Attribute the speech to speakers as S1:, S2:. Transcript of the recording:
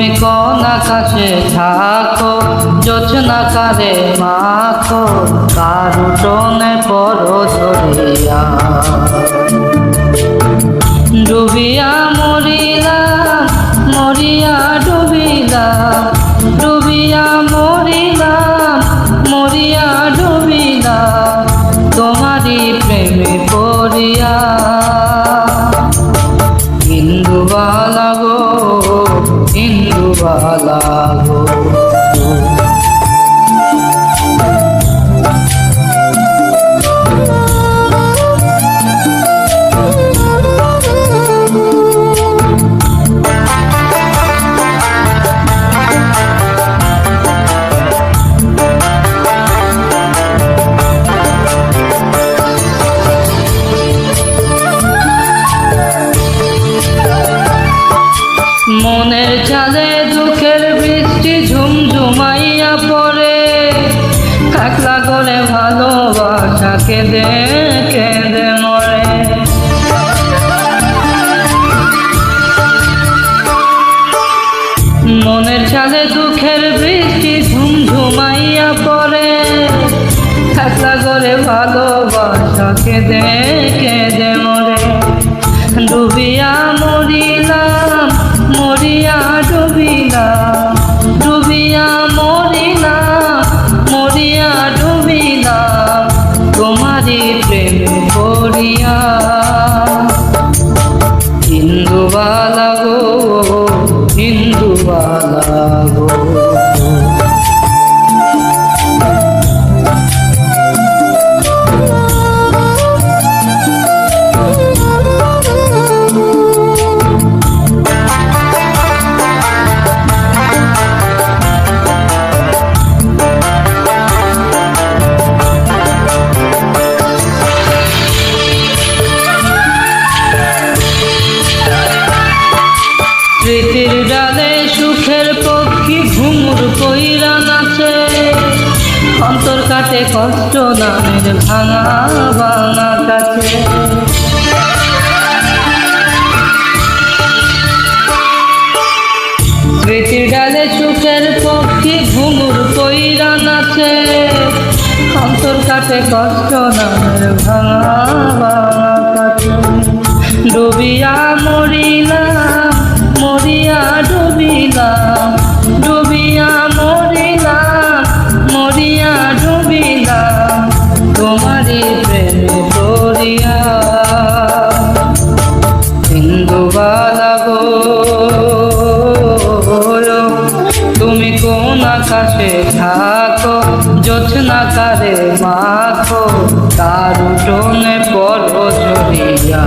S1: তুমি কোন আকাশে থাকো? যোচনা কারে মাখো, কারু টনে পরো ধরিয়া। ডুবিয়া মরিলাম মরিয়া ডুবিলাম ডুবিয়া মরিলাম মরিয়া ডুবিলাম তোমারই প্রেমে ইন্দুবালা গো কেঁদে কেঁদে মরে। মনের চালে দুঃখের বৃষ্টি ঝুমঝুমাইয়া পড়ে। করে ভালোবাসা কেঁদে অন্তর কষ্ট নামের ভাঙা ভাঙা কাছে। স্মৃতির ডালে সুখের পক্ষী ঘুমুর কইরা নাচে। অন্তর কাটে কষ্ট নামের ভাঙা ভাঙা কাছে। ডুবিয়া মরিলাম হিন্দুবালা গো তুমি কোন আকাশে থাকো যোচনা কারে মাখো। তার উঠোনে পর ঝরিয়া